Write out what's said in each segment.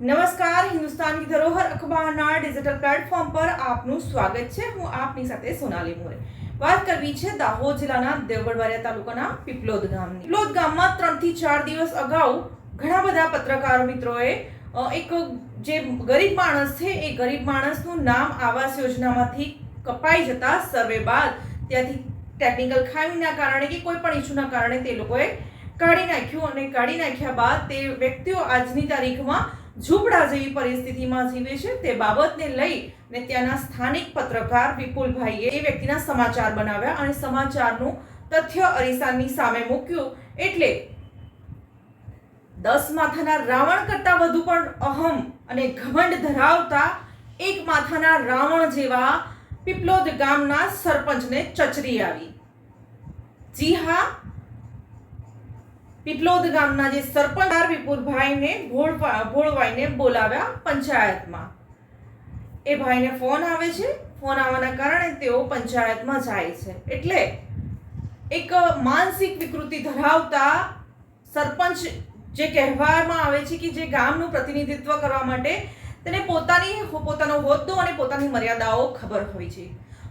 નમસ્કાર હિન્દુસ્તાનની ધરોહર અખબારના digital platform પર આપનું સ્વાગત છે. હું આપની સાથે સોનાલી મોરે. વાત કરવી છે દાહોદ જિલ્લાના દેવગઢવાડિયા તાલુકાના પીપલોદ ગામની. પીપલોદ ગામમાં ત્રણથી ચાર દિવસ અગાઉ ઘણા બધા પત્રકાર મિત્રોએ એક જે ગરીબ માણસ છે એ ગરીબ માણસનું નામ આવાસ યોજનામાંથી કપાઈ જતા સર્વે બાદ ત્યાંથી ટેકનિકલ ખામીના કારણે કે કોઈ પણ ઇસ્યુના કારણે તે લોકોએ કાઢી નાખ્યું અને કાઢી નાખ્યા બાદ તે વ્યક્તિઓ આજની તારીખમાં ઝૂંપડા જેવી પરિસ્થિતિમાં જીવે છે તે બાબતને લઈ ને ત્યાંના સ્થાનિક પત્રકાર વિપુલભાઈએ એ વ્યક્તિના સમાચાર બનાવ્યા અને સમાચારનું તથ્ય અરીસાની સામે મૂક્યું. એટલે દસ માથાના રાવણ કરતાં વધુ પણ અહમ અને ઘમંડ ધરાવતા એક માથાના રાવણ જેવા પીપલોદ ગામના સરપંચને ચચરી આવી. જી હા પીપલોદ ગામના જે સરપંચ વિપુલભાઈને ભોળ ભોળવાઈને બોલાવ્યા પંચાયતમાં. એ ભાઈને ફોન આવે છે. ફોન આવવાના કારણે તેઓ પંચાયતમાં જાય છે. એટલે એક માનસિક વિકૃતિ ધરાવતા સરપંચ જે કહેવામાં આવે છે કે જે ગામનું પ્રતિનિધિત્વ કરવા માટે તેને પોતાની, પોતાનો હોદ્દો અને પોતાની મર્યાદાઓ ખબર હોય છે.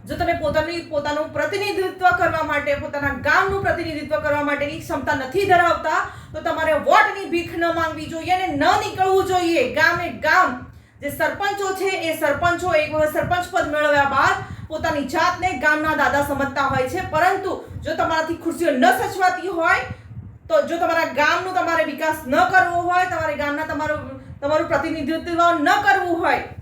જો તમે પોતાની, પોતાનું પ્રતિનિધિત્વ કરવા માટે, પોતાના ગામનું પ્રતિનિધિત્વ કરવા માટેની ક્ષમતા નથી ધરાવતા, તો તમારે વોટની ભીખ ન માંગવી જોઈએ અને ન નીકળવું જોઈએ. ગામે ગામ. જે સરપંચો છે, એ સરપંચો એક વખત સરપંચ પદ મેળવ્યા બાદ પોતાની જાતને ગામના દાદા સમજતા હોય છે. પરંતુ જો તમારાથી ખુરશીઓ ન સચવાતી હોય, તો જો તમારા ગામનું તમારે વિકાસ ન કરવો હોય, તમારે ગામના તમારું તમારું પ્રતિનિધિત્વ ન કરવું હોય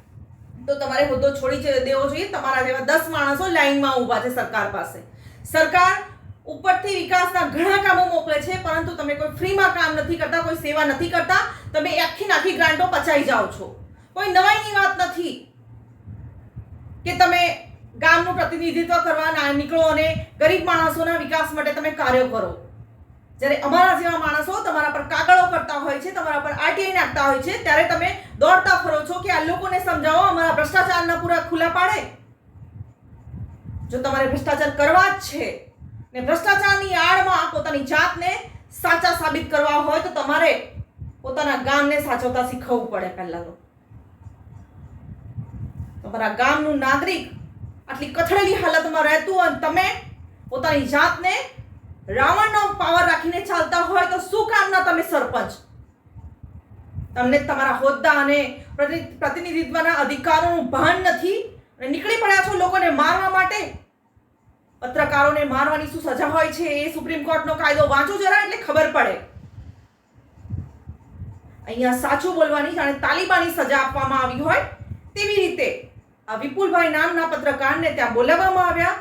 તો તમારે હોદ્દો છોડી દેવો જોઈએ. તમારા જેવા દસ માણસો લાઈનમાં ઊભા છે સરકાર પાસે. સરકાર ઉપરથી વિકાસના ઘણા કામો મોકલે છે, પરંતુ તમે કોઈ ફ્રીમાં કામ નથી કરતા, કોઈ સેવા નથી કરતા, તમે આખી નાખી ગ્રાન્ટો પચાઈ જાઓ છો. કોઈ નવાઈની વાત નથી કે તમે ગામનું પ્રતિનિધિત્વ કરવા નીકળો અને ગરીબ માણસોના વિકાસ માટે તમે કાર્યો કરો. જ્યારે અમારા જેવા માણસો તમારા પર કાગળો કરતા હોય છે, તમારા પર આરટીઆઈ નાખતા હોય છે, ત્યારે તમે દોડતા ફરો છો કે આ લોકોને સમજાવો, અમારા ભ્રષ્ટાચારના પૂરા ખુલ્લા પાડે. જો તમારે ભ્રષ્ટાચાર કરવા જ છે ને ભ્રષ્ટાચારની આડમાં પોતાની જાતને સાચા સાબિત કરવા હોય તો તમારે પોતાના ગામને સાચવતા શીખવવું પડે પહેલા તો. તમારા ગામનું નાગરિક આટલી કથળેલી હાલતમાં રહેતું અને તમે પોતાની જાતને રાવણનો પાવર રાખીને ચાલતા હોય તો શું કામના તમે સરપંચ? તમને તમારા હોદ્દા અને પ્રતિ- પ્રતિનિધિત્વના અધિકારોનું ભાન નથી અને નીકળી પડ્યા છો લોકોને મારવા માટે? પત્રકારોને મારવાની શું સજા હોય છે? એ સુપ્રીમ કોર્ટનો કાયદો વાંચો જરા એટલે ખબર પડે. અહીંયા સાચું બોલવાની જાણે તાલિબાની સજા આપવામાં આવી હોય તેવી રીતે આ વિપુલભાઈ નામના પત્રકારને ત્યાં બોલાવવામાં આવ્યા.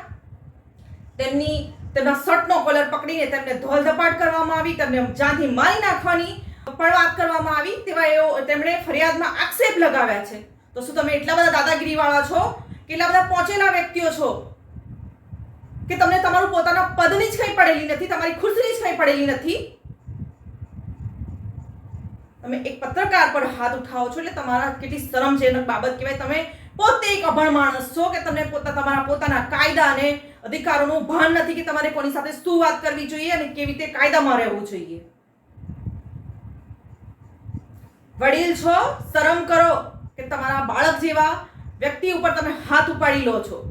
તેમની તેમના શર્ટનો કોલર પકડીને તેમને ધોલધપાટ કરવામાં આવી, તેમને જ્યાંથી મારી નાખવાની પણ વાત કરવામાં આવી, તેવા એઓ તેમણે ફરિયાદમાં આક્ષેપ લગાવ્યા છે. તો શું તમે એટલા બધા દાદાગીરીવાળા છો? કેટલા બધા પહોંચેલા વ્યક્તિઓ છો? કે તમને તમારું પોતાના પદની જ કંઈ પડેલી નથી, તમારી ખુરશીની જ કંઈ પડેલી નથી? તમે એક પત્રકાર પર હાથ ઉઠાવો છો એટલે તમારા કેટલી શરમજનક બાબત કહેવાય. તમે પોતે એક અભણ માણસ છો કે તમને પોતા, તમારા પોતાના કાયદા અને અધિકારોનું ભાન નથી કે તમારે કોની સાથે શું વાત કરવી જોઈએ અને કેવી રીતે કાયદામાં રહેવું જોઈએ. વડીલ છો, શરમ કરો કે તમારા બાળક જેવા વ્યક્તિ ઉપર તમે હાથ ઉપાડી લો છો.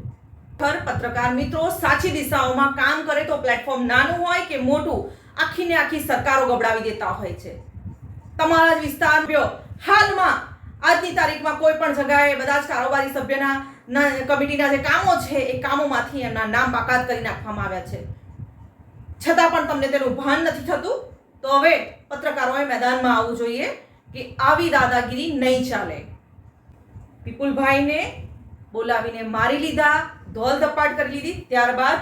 પર પત્રકાર મિત્રો સાચી દિશાઓમાં કામ કરે તો પ્લેટફોર્મ નાનું હોય કે મોટું આખી ને આખી સરકારો ગબડાવી દેતા હોય છે. તમારા જ વિસ્તાર, હાલમાં આજની તારીખમાં કોઈ પણ જગાએ બધા જ કારોબારી સભ્યના ના- કમિટીના જે કામો છે, એ કામોમાંથી એમના નામ બાકાત કરી નાખવામાં આવ્યા છે. છતાં પણ તમને તેનું ભાન નથી થતું? તો હવે પત્રકારોએ મેદાનમાં આવવું જોઈએ કે આવી દાદાગીરી નહીં ચાલે. વિપુલભાઈને બોલાવીને મારી લીધા, ધોલ ધપાટ કરી લીધી. ત્યારબાદ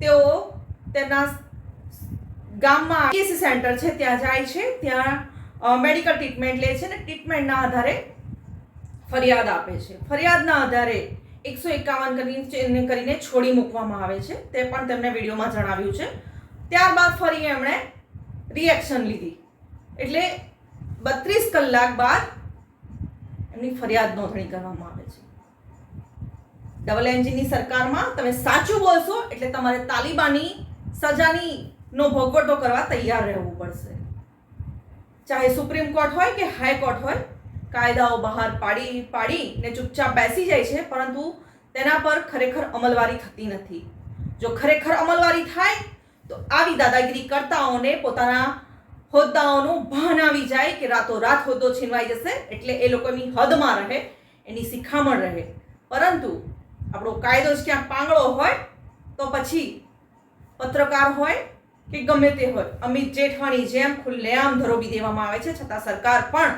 તેઓ તેમના ગામમાં કેસી સેન્ટર છે, ત્યાં જાય છે. ત્યાં મેડિકલ ટ્રીટમેન્ટ લે છે અને ટ્રીટમેન્ટના આધારે ફરિયાદ આપે છે. ફરિયાદના આધારે એકસો એકાવન કરીને કરીને છોડી મૂકવામાં આવે છે, તે પણ તેમણે વિડીયોમાં જણાવ્યું છે. ત્યારબાદ ફરી એમણે રિએક્શન લીધી. એટલે બત્રીસ કલાક બાદ એમની ફરિયાદ નોંધણી કરવામાં આવે છે. ડબલ એન્જિનની સરકારમાં તમે સાચું બોલશો એટલે તમારે તાલિબાની સજાની નો ભોગવટો કરવા તૈયાર રહેવું પડશે. ચાહે સુપ્રીમ કોર્ટ હોય કે હાઈ કોર્ટ હોય કાયદાઓ બહાર પાડી પાડીને ચૂપચાપ બેસી જાય છે, પરંતુ તેના પર ખરેખર અમલવારી થતી નથી. જો ખરેખર અમલવારી થાય, તો આવી દાદાગીરી કરતાઓને પોતાના હોદ્દાઓનું ભાન આવી જાય કે રાતોરાત હોદ્દો છીનવાઈ જશે, એટલે એ લોકોની હદમાં રહે, એની શિખામણ રહે. પરંતુ આપણો કાયદો જ ક્યાંક પાંગળો હોય, તો પછી પત્રકાર હોય કે ગમે તે હોય, અમિત જેઠવાની જેમ ખુલ્લેઆમ ધરોબી દેવામાં આવે છે, છતાં સરકાર પણ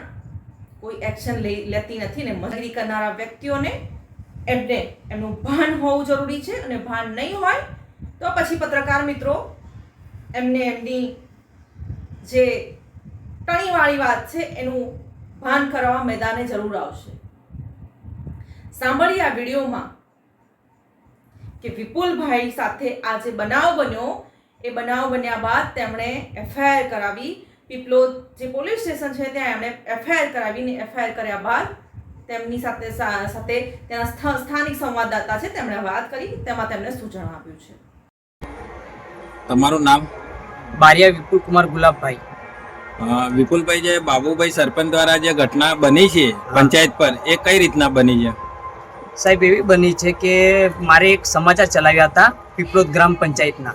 કોઈ એક્શન લઈ લેતી નથી ને મજૂરી કરનારા વ્યક્તિઓને એમને એમનું ભાન હોવું જરૂરી છે અને ભાન નહીં હોય તો પછી પત્રકાર મિત્રો, એમને એમની જે ટણીવાળી વાત છે એનું ભાન કરવા મેદાને જરૂર આવશે. સાંભળીએ આ વિડીયોમાં કે વિપુલભાઈ સાથે આ જે બનાવ બન્યો, એ બનાવ બન્યા બાદ તેમણે એફઆઈઆર કરાવી પીપલોદ જે પોલીસ સ્ટેશન છે ત્યાં એમણે એફઆઈઆર કરાવીને એફઆઈઆર કર્યા બાદ તેમની સાથે સા- સાથે ત્યાં સ્થા- સ્થાનિક સંવાદદાતા છે તેમણે વાત કરી તેમાં તેમણે સૂચન આપ્યું છે? તમારું નામ? બારિયા વિપુલ કુમાર ગુલાબભાઈ વિપુલભાઈ જે બાબુભાઈ સરપંચ દ્વારા જે ઘટના બની છે પંચાયત પર એ કઈ રીતના બની છે? સાહેબ એવી બની છે કે મારે એક સમાચાર ચલાવ્યા હતા પીપલોદ ગ્રામ પંચાયતના.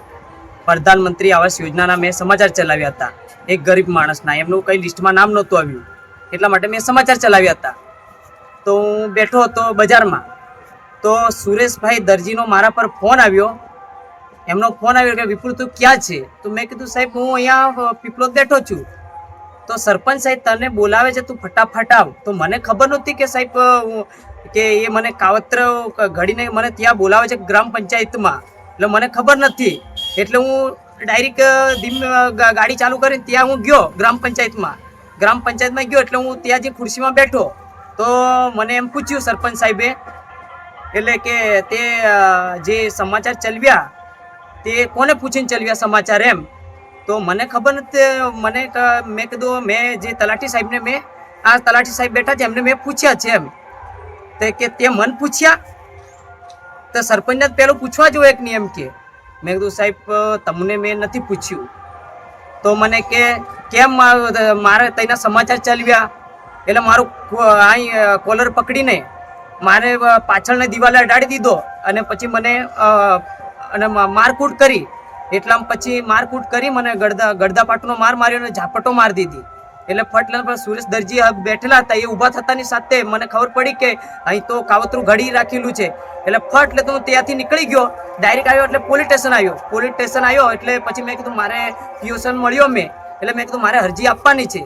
પ્રધાનમંત્રી આવાસ યોજનાના મેં સમાચાર ચલાવ્યા હતા. એક ગરીબ માણસના, એમનું કંઈ લિસ્ટમાં નામ નહોતું આવ્યું. એટલા માટે મેં સમાચાર ચલાવ્યા હતા. તો હું બેઠો હતો બજારમાં. તો સુરેશભાઈ દરજીનો મારા પર ફોન આવ્યો. એમનો ફોન આવ્યો કે, વિપુલ, તું ક્યાં છે? તો મેં કીધું, સાહેબ, હું અહીંયા પીપલોદ બેઠો છું. તો સરપંચ સાહેબ તને બોલાવે છે તું ફટાફટ આવ. તો મને ખબર નહોતી કે સાહેબ, કે એ મને કાવત્ર ઘડીને મને ત્યાં બોલાવે છે ગ્રામ પંચાયતમાં. એટલે મને ખબર નથી. એટલે હું ડાયરેક્ટ ધીમ ગાડી ચાલુ કરીને ત્યાં હું ગયો ગ્રામ પંચાયતમાં. ગ્રામ પંચાયતમાં ગયો એટલે હું ત્યાં જે ખુરશીમાં બેઠો, તો મને એમ પૂછ્યું સરપંચ સાહેબે, એટલે કે તે જે સમાચાર ચલવ્યા તે કોને પૂછીને ચલવ્યા સમાચાર એમ? તો મને ખબર નથી, મને મેં કીધું, મેં જે તલાટી સાહેબને મેં, આ તલાટી સાહેબ બેઠા છે, એમને મેં પૂછ્યા છે એમ. તે કે તે મન પૂછ્યા, તો સરપંચને પહેલું પૂછવા જોઈએ એક નિયમ કે મેં કીધું, સાહેબ, તમને મેં નથી પૂછ્યું. તો મને કે, કેમ મારે તેના સમાચાર ચાલ્યા? એટલે મારું અહીં કોલર પકડીને મારે પાછળને દિવાલે અડાડી દીધો અને પછી મને અને મારકૂટ કરી. એટલામાં પછી મારકૂટ કરી મને ગડદા ગડદાપાટનો માર માર્યો અને ઝાપટો મારી દીધી. એટલે ફટ પર સુરેશ દરજી બેઠેલા હતા, એ ઊભા થતાની સાથે મને ખબર પડી કે અહીં તો કાવતરું ઘડી રાખેલું છે. એટલે ફટ એટલે તો હું ત્યાંથી નીકળી ગયો ડાયરેક્ટ આવ્યો એટલે પોલીસ સ્ટેશન આવ્યો. પોલીસ સ્ટેશન આવ્યો એટલે પછી મેં કીધું મારે પીઓસન મળ્યો મેં, એટલે મેં કીધું મારે અરજી આપવાની છે.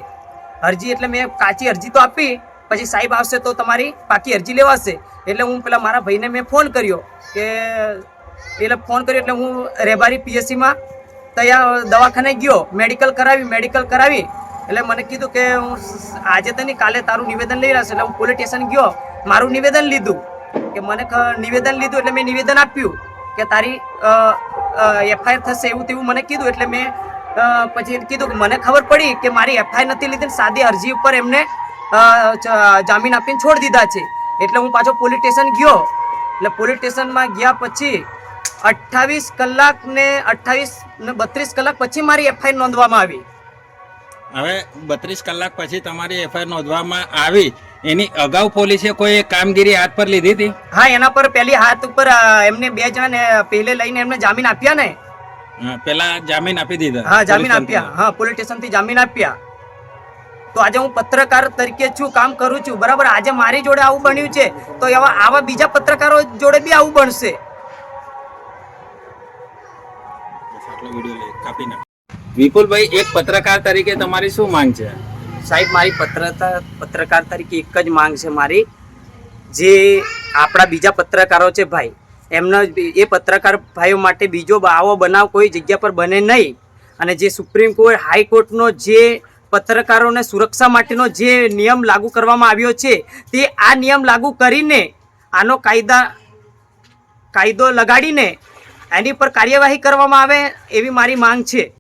અરજી એટલે મેં કાચી અરજી તો આપી, પછી સાહેબ આવશે તો તમારી પાકી અરજી લેવાશે. એટલે હું પેલા મારા ભાઈને મેં ફોન કર્યો કે, એટલે ફોન કર્યો એટલે હું રેબારી પીએસસીમાં ત્યાં દવાખાને ગયો મેડિકલ કરાવી મેડિકલ કરાવી. એટલે મને કીધું કે હું આજે તો નહીં, કાલે તારું નિવેદન લઈ રહેશે એટલે હું પોલીસ સ્ટેશન ગયો. મારું નિવેદન લીધું. કે મને નિવેદન લીધું એટલે મેં નિવેદન આપ્યું કે તારી એફઆઈઆર થશે એવું તેવું મને કીધું. એટલે મેં પછી કીધું કે મને ખબર પડી કે મારી એફઆઈઆર નથી લીધી સાદી અરજી ઉપર એમને જામીન આપીને છોડી દીધા છે. એટલે હું પાછો પોલીસ સ્ટેશન ગયો. એટલે પોલીસ સ્ટેશનમાં ગયા પછી અઠ્ઠાવીસ કલાક ને અઠ્ઠાવીસ ને બત્રીસ કલાક પછી મારી એફઆઈઆર નોંધવામાં આવી. હવે બત્રીસ કલાક પછી તમારી એફઆઈઆર નોંધવામાં આવી. એની અગાઉ પોલીસે કોઈ કામગીરી હાથ પર લીધી હતી? હા એના પર પહેલી હાથ ઉપર એમને બે જણાને પહેલે લઈને એમને જામીન આપ્યા ને? પેલા જામીન આપી દીધા. હા જામીન આપ્યા. હા પોલીસ સ્ટેશનથી જામીન આપ્યા. તો આજે હું પત્રકાર તરીકે છું કામ કરું છું. બરાબર આજે મારી જોડે આવું બન્યું છે તો એવા આવા બીજા પત્રકારો જોડે બી આવું બનશે. વિપુલભાઈ, એક પત્રકાર તરીકે તમારી શું માંગ છે? સાહેબ, મારી પત્રતા, પત્રકાર તરીકે એક જ માંગ છે મારી. જે આપણા બીજા પત્રકારો છે ભાઈ, એમનો એ પત્રકાર ભાઈઓ માટે બીજો આવો બનાવ કોઈ જગ્યા પર બને નહીં. અને જે સુપ્રીમ કોર્ટ હાઈકોર્ટનો જે પત્રકારોને સુરક્ષા માટેનો જે નિયમ લાગુ કરવામાં આવ્યો છે, તે આ નિયમ લાગુ કરીને, આનો કાયદા, કાયદો લગાડીને, એની પર કાર્યવાહી કરવામાં આવે એવી મારી માંગ છે.